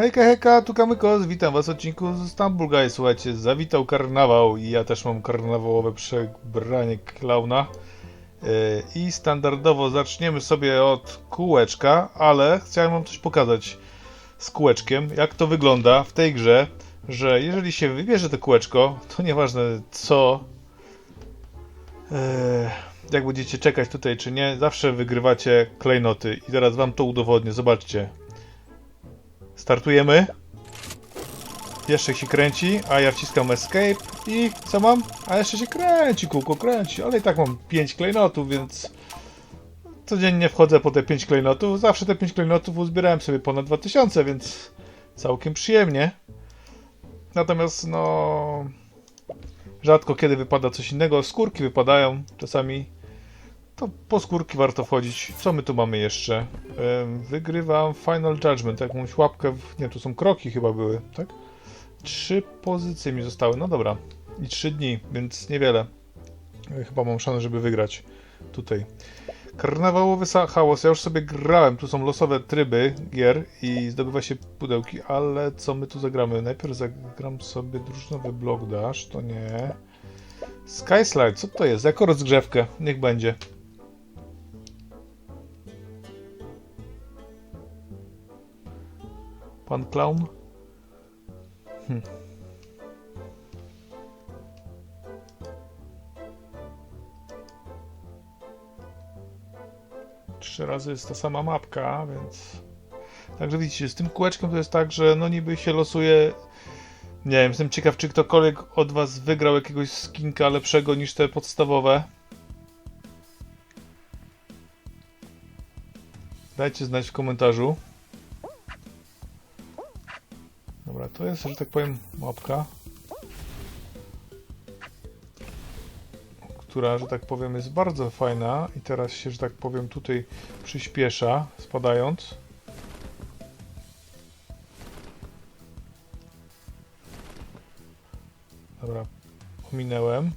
Hejka, hejka, tu Kamykos, witam was w odcinku z Stumble Guys. Słuchajcie, zawitał karnawał i ja też mam karnawałowe przebranie klauna. Yy, I standardowo zaczniemy sobie od kółeczka, ale chciałem wam coś pokazać z kółeczkiem, jak to wygląda w tej grze, że jeżeli się wybierze to kółeczko, to nieważne co, yy, jak będziecie czekać tutaj czy nie, zawsze wygrywacie klejnoty. I teraz wam to udowodnię, zobaczcie. Startujemy. Jeszcze się kręci, a ja wciskam escape i co mam? A jeszcze się kręci, kółko kręci, ale i tak mam 5 klejnotów, więc codziennie wchodzę po te 5 klejnotów. Zawsze te 5 klejnotów uzbierałem sobie ponad 2000, więc całkiem przyjemnie. Natomiast no rzadko kiedy wypada coś innego. Skórki wypadają czasami. To po skórki warto wchodzić. Co my tu mamy jeszcze? Wygrywam Final Judgment. Jakąś łapkę. W... Nie, tu są kroki chyba były, tak? Trzy pozycje mi zostały. No dobra. I trzy dni, więc niewiele. Y, Chyba mam szansę, żeby wygrać tutaj. Karnawałowy chaos. Ja już sobie grałem. Tu są losowe tryby gier i zdobywa się pudełki, ale co my tu zagramy? Najpierw zagram sobie drużynowy Block Dash. To nie. Skyslide, co to jest? Jako rozgrzewkę. Niech będzie. Pan Clown? Hm. Trzy razy jest ta sama mapka, więc... Także widzicie, z tym kółeczkiem to jest tak, że no niby się losuje... Nie wiem, jestem ciekaw, czy ktokolwiek od was wygrał jakiegoś skinka lepszego niż te podstawowe. Dajcie znać w komentarzu. Jest, że tak powiem, mapka. Która, że tak powiem, jest bardzo fajna i teraz się, że tak powiem, tutaj przyspiesza, spadając. Dobra, ominęłem.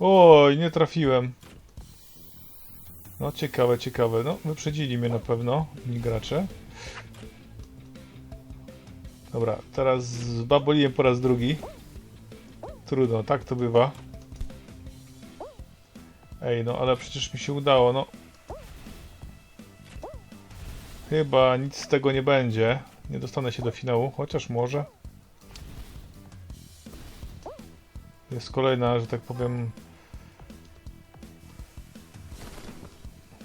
Oj, nie trafiłem. No, ciekawe, ciekawe. No, wyprzedzili mnie na pewno inni gracze. Dobra, teraz zbaboliłem po raz drugi. Trudno, tak to bywa. Ej, no ale przecież mi się udało, no. Chyba nic z tego nie będzie. Nie dostanę się do finału, chociaż może. Jest kolejna, że tak powiem...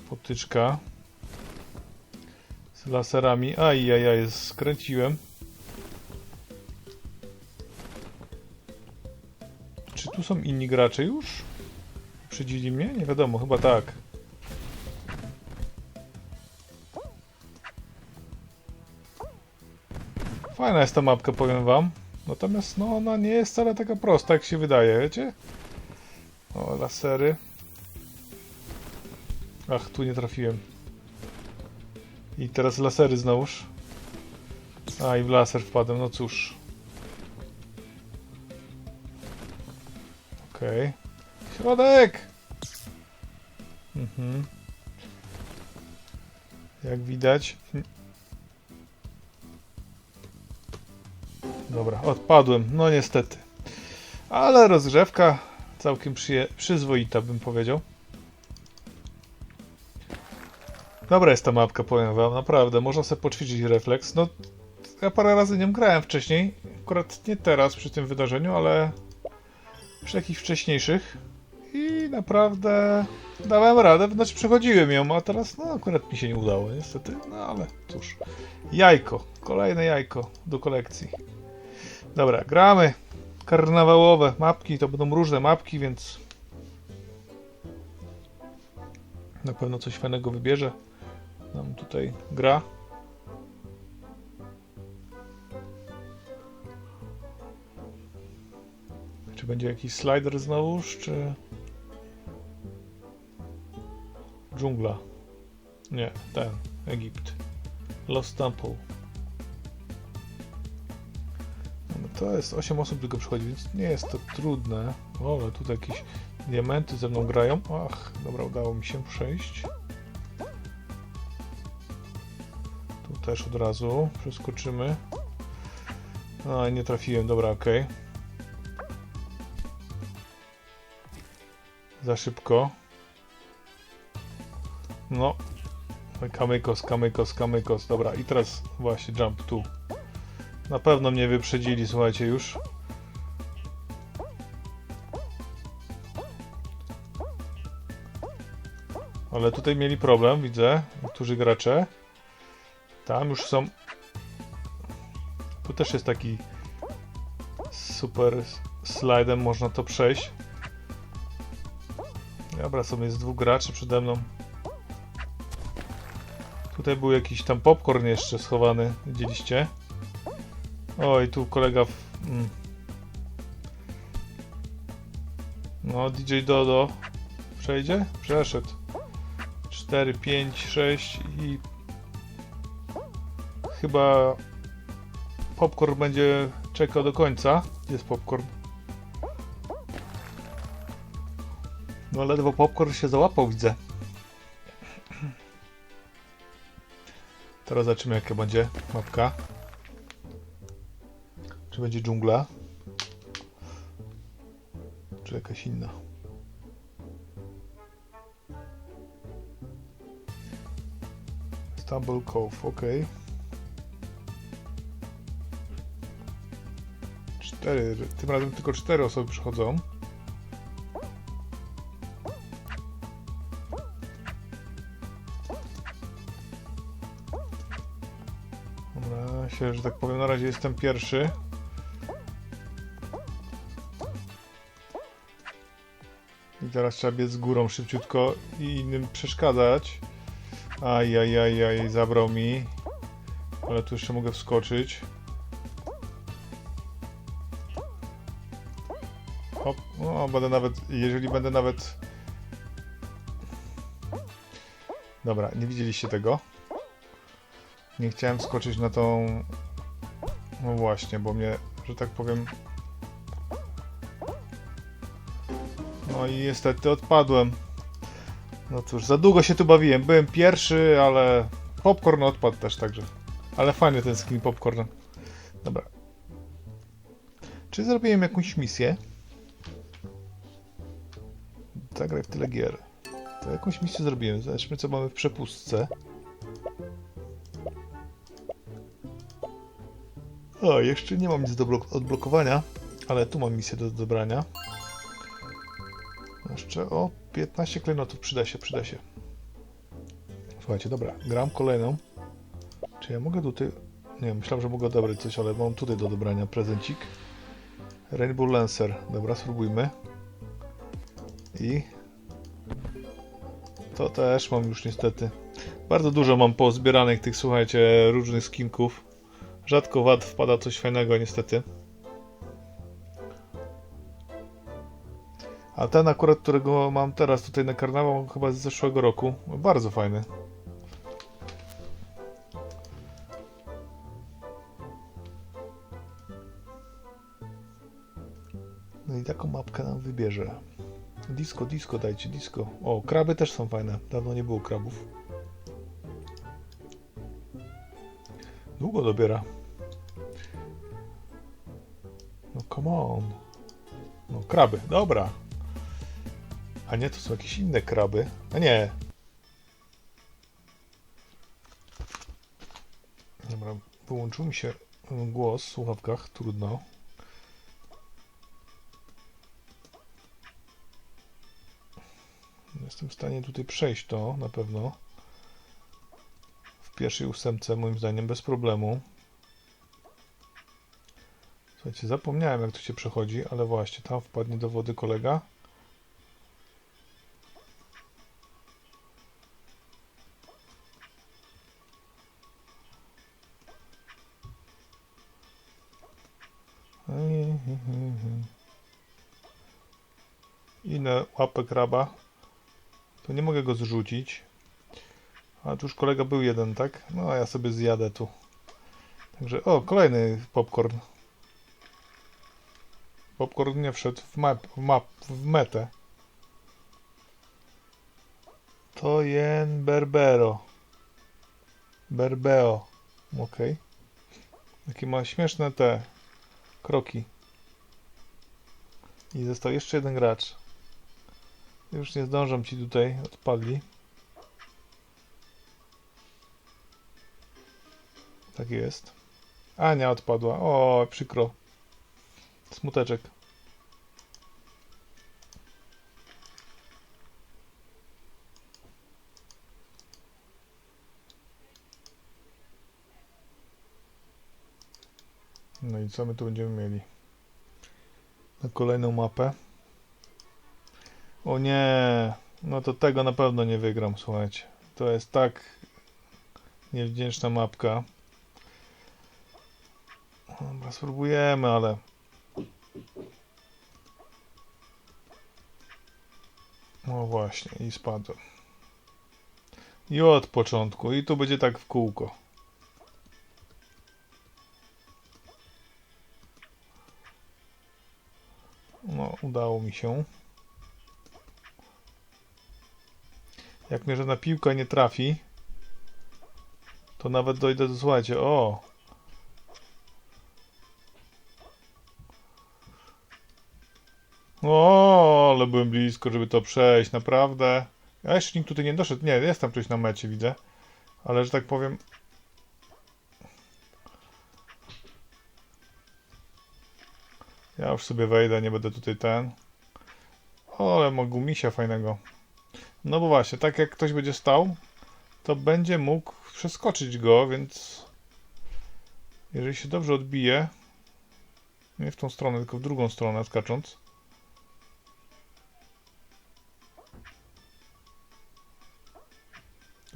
Potyczka. Z laserami. Ajajaj, skręciłem. Tu są inni gracze już? Przydzili mnie? Nie wiadomo, chyba tak. Fajna jest ta mapka, powiem wam. Natomiast no ona nie jest wcale taka prosta, jak się wydaje, wiecie? O, lasery. Ach, tu nie trafiłem. I teraz lasery znowuż. A, i w laser wpadłem, no cóż. Okej. Środek! Mhm. Jak widać. Dobra, odpadłem. No niestety. Ale rozgrzewka całkiem przyzwoita, bym powiedział. Dobra jest ta mapka, powiem wam, naprawdę. Można sobie poćwiczyć refleks. No, ja parę razy nią grałem wcześniej. Akurat nie teraz przy tym wydarzeniu, ale przy jakichś wcześniejszych i naprawdę dałem radę, znaczy przechodziłem ją, a teraz no akurat mi się nie udało niestety, no ale cóż. Jajko, kolejne jajko do kolekcji. Dobra, gramy. Karnawałowe mapki, to będą różne mapki, więc na pewno coś fajnego wybierze. Nam tutaj gra. Będzie jakiś slider znowuż, czy... Dżungla. Nie, ten. Egipt. Lost Temple. No to jest 8 osób tylko przychodzi, więc nie jest to trudne. O, ale tutaj jakieś diamenty ze mną grają. Ach, dobra, udało mi się przejść. też od razu przeskoczymy. No, nie trafiłem, dobra, okej. Za szybko. No. Kamykos, kamykos, kamykos. Dobra, i teraz właśnie jump tu. Na pewno mnie wyprzedzili, słuchajcie, już. Ale tutaj mieli problem, widzę. Niektórzy gracze. Tam już są. Tu też jest taki super slajdem, można to przejść. Dobra, sobie jest dwóch graczy przede mną. Tutaj był jakiś tam popcorn jeszcze schowany, widzieliście? Oj, tu kolega. W... Mm. No, DJ Dodo. Przejdzie? Przeszedł. 4, 5, 6 i. Chyba. Popcorn będzie czekał do końca. Gdzie jest popcorn? No, ledwo popcorn się załapał, widzę. Teraz zobaczymy, jaka będzie mapka. Czy będzie dżungla? Czy jakaś inna? Stumble Cove, ok. Cztery, tym razem tylko cztery osoby przychodzą. Się, że tak powiem, na razie jestem pierwszy. I teraz trzeba biec z górą szybciutko i innym przeszkadzać. Aj, aj, aj, aj, zabrał mi. Ale tu jeszcze mogę wskoczyć. Hop, no będę nawet, jeżeli będę nawet... Dobra, nie widzieliście tego. Nie chciałem skoczyć na tą... No właśnie, bo mnie, że tak powiem... No i niestety odpadłem. No cóż, za długo się tu bawiłem. Byłem pierwszy, ale popcorn odpadł też także. Ale fajny ten skin popcorn. Dobra. Czy zrobiłem jakąś misję? Zagraj w tyle gier. To jakąś misję zrobiłem. Zobaczmy co mamy w przepustce. O, jeszcze nie mam nic do blok- odblokowania, ale tu mam misję do dobrania. Jeszcze o 15 klejnotów przyda się, przyda się. Słuchajcie, dobra, gram kolejną. Czy ja mogę tutaj... Nie myślałem, że mogę odebrać coś, ale mam tutaj do dobrania prezencik. Rainbow Lancer. Dobra, spróbujmy. I... To też mam już niestety. Bardzo dużo mam pozbieranych tych, słuchajcie, różnych skinków. Rzadko wad wpada coś fajnego niestety. A ten akurat, którego mam teraz tutaj na karnawał, chyba z zeszłego roku. Bardzo fajny. No i taką mapkę nam wybierze. Disco, disco, dajcie disco. O, kraby też są fajne. Dawno nie było krabów. Długo dobiera. Come on. No kraby, dobra. A nie, to są jakieś inne kraby. A nie. Dobra, wyłączył mi się głos w słuchawkach, trudno. Jestem w stanie tutaj przejść to na pewno. W pierwszej ósemce moim zdaniem bez problemu. Słuchajcie, zapomniałem jak to się przechodzi, ale właśnie tam wpadnie do wody kolega. Inne łapę kraba. To nie mogę go zrzucić. A tu już kolega był jeden, tak? No a ja sobie zjadę tu. Także, o, kolejny popcorn. Popcorn nie wszedł w map, w, map, w metę. To jen Berbero. Berbeo. Okej. Jakie ma śmieszne te kroki. I został jeszcze jeden gracz. Już nie zdążam ci tutaj, odpadli. Tak jest. Ania odpadła. O, przykro. Smuteczek. No i co my tu będziemy mieli? Na kolejną mapę. O nie, no to tego na pewno nie wygram, słuchajcie. To jest tak niewdzięczna mapka. Dobra, spróbujemy, ale... No właśnie, i spadłem. I od początku, i tu będzie tak w kółko. No, udało mi się. Jak mnie żadna piłka nie trafi, to nawet dojdę do, słuchajcie, o! O, ale byłem blisko, żeby to przejść, naprawdę. A jeszcze nikt tutaj nie doszedł. Nie, jest tam ktoś na mecie, widzę. Ale, że tak powiem... Ja już sobie wejdę, nie będę tutaj ten. O, ale ma gumisia fajnego. No bo właśnie, tak jak ktoś będzie stał, to będzie mógł przeskoczyć go, więc jeżeli się dobrze odbije, nie w tą stronę, tylko w drugą stronę skacząc,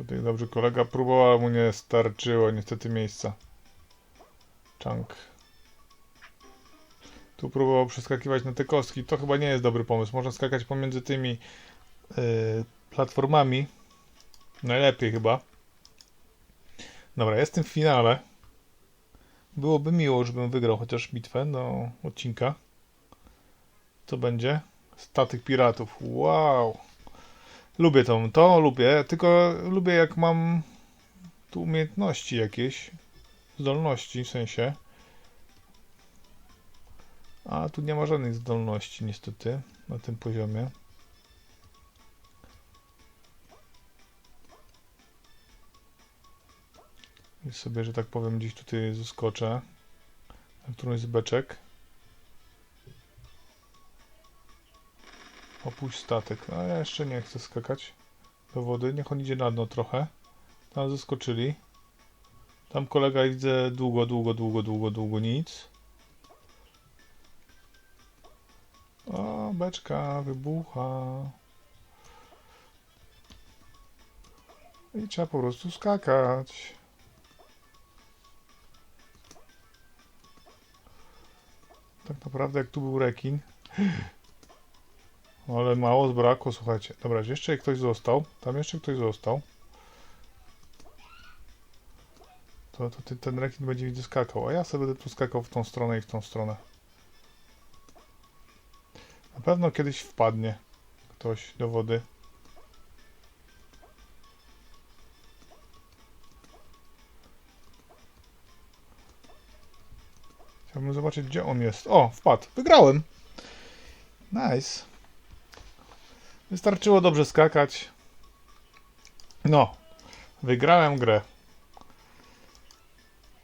Tutaj dobrze kolega próbował, mu nie starczyło niestety miejsca. Chunk. Tu próbował przeskakiwać na te kostki. To chyba nie jest dobry pomysł. Można skakać pomiędzy tymi yy, platformami. Najlepiej chyba. Dobra, jestem w finale. Byłoby miło, żebym wygrał chociaż bitwę do odcinka. Co będzie? Statek piratów. Wow. Lubię to, to lubię, tylko lubię jak mam tu umiejętności jakieś, zdolności w sensie. A tu nie ma żadnych zdolności niestety na tym poziomie. I sobie, że tak powiem, gdzieś tutaj zeskoczę na którąś z beczek. Opuść statek. A ja jeszcze nie chcę skakać do wody. Niech on idzie na dno trochę. Tam zeskoczyli. Tam kolega widzę długo, długo, długo, długo, długo nic. O, beczka wybucha. I trzeba po prostu skakać. Tak naprawdę jak tu był rekin. Ale mało zbrakło, słuchajcie. Dobra, jeszcze ktoś został. Tam jeszcze ktoś został. To, to ten, ten rekin będzie widzę skakał, a ja sobie będę tu skakał w tą stronę i w tą stronę. Na pewno kiedyś wpadnie ktoś do wody. Chciałbym zobaczyć, gdzie on jest. O, wpadł. Wygrałem. Nice. Wystarczyło dobrze skakać. No, wygrałem grę.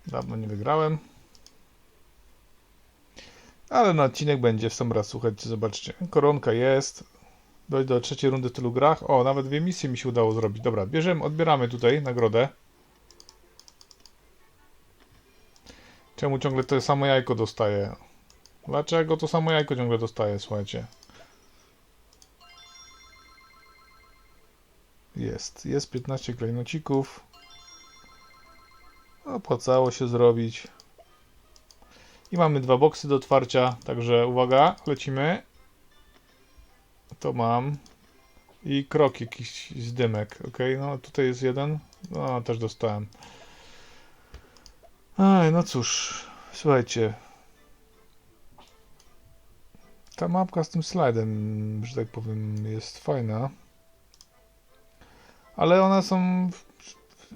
Dawno nie wygrałem. Ale na odcinek będzie w sam raz, słuchajcie, zobaczcie. Koronka jest. Dojść do trzeciej rundy w tylu grach. O, nawet dwie misje mi się udało zrobić. Dobra, bierzemy, odbieramy tutaj nagrodę. Czemu ciągle to samo jajko dostaję? Dlaczego to samo jajko ciągle dostaję, słuchajcie? Jest, jest 15 klejnocików. Opłacało się zrobić. I mamy dwa boksy do otwarcia, także uwaga, lecimy. To mam. I krok jakiś z dymek, ok? No tutaj jest jeden. No też dostałem. Aj, no cóż, słuchajcie. Ta mapka z tym slajdem, że tak powiem, jest fajna ale one są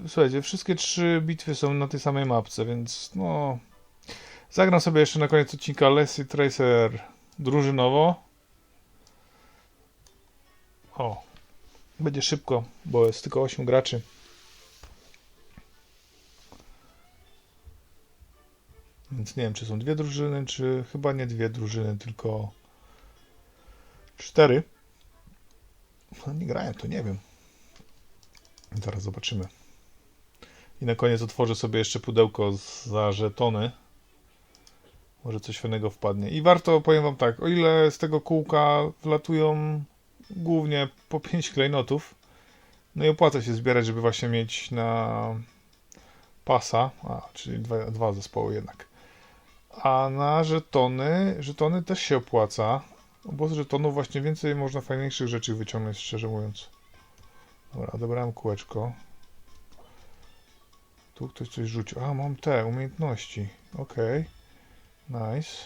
słuchajcie, wszystkie trzy bitwy są na tej samej mapce, więc no... Zagram sobie jeszcze na koniec odcinka Leslie Tracer drużynowo. O, będzie szybko, bo jest tylko 8 graczy. Więc nie wiem, czy są dwie drużyny, czy chyba nie dwie drużyny, tylko cztery. No nie grają, to nie wiem. Zaraz zobaczymy. I na koniec otworzę sobie jeszcze pudełko za żetony. Może coś fajnego wpadnie. I warto, powiem wam tak, o ile z tego kółka wlatują głównie po 5 klejnotów, no i opłaca się zbierać, żeby właśnie mieć na pasa, a, czyli dwa, dwa zespoły jednak. A na żetony, żetony też się opłaca, bo z żetonów właśnie więcej można fajniejszych rzeczy wyciągnąć, szczerze mówiąc. Dobra, odebrałem kółeczko. Tu ktoś coś rzucił. A, mam te umiejętności. Okej. Nice.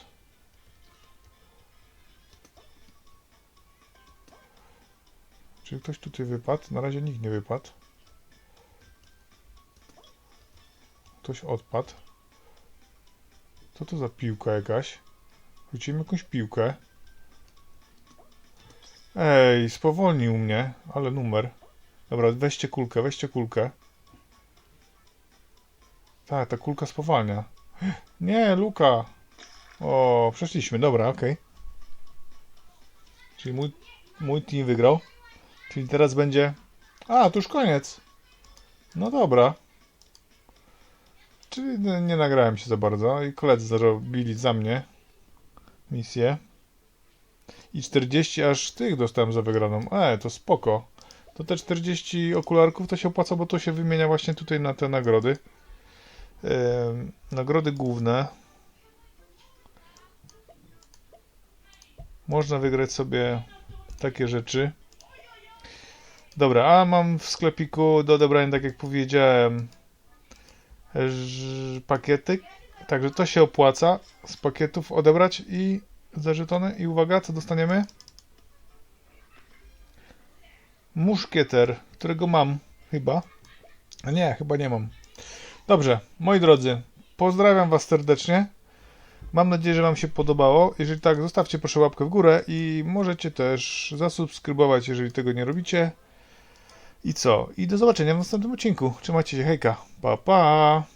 Czy ktoś tutaj wypadł? Na razie nikt nie wypadł. Ktoś odpadł. Co to za piłka jakaś? Rzuciłem jakąś piłkę. Ej, spowolnił mnie, ale numer. Dobra, weźcie kulkę, weźcie kulkę. Tak, ta kulka spowalnia. Nie, Luka. O, przeszliśmy, dobra, okej. Czyli mój, mój team wygrał. Czyli teraz będzie... A, to już koniec. No dobra. Czyli nie nagrałem się za bardzo i koledzy zrobili za mnie misję. I 40 aż tych dostałem za wygraną. E, to spoko. To te 40 okularków to się opłaca, bo to się wymienia właśnie tutaj na te nagrody. Nagrody główne. Można wygrać sobie takie rzeczy. Dobra, a mam w sklepiku do odebrania, tak jak powiedziałem, pakiety. Także to się opłaca z pakietów odebrać i za żetony. I uwaga, co dostaniemy? Muszkieter, którego mam chyba. A nie, chyba nie mam. Dobrze, moi drodzy, pozdrawiam Was serdecznie. Mam nadzieję, że Wam się podobało. Jeżeli tak, zostawcie proszę łapkę w górę i możecie też zasubskrybować, jeżeli tego nie robicie. I co? I do zobaczenia w następnym odcinku. Trzymajcie się, hejka. Pa, pa!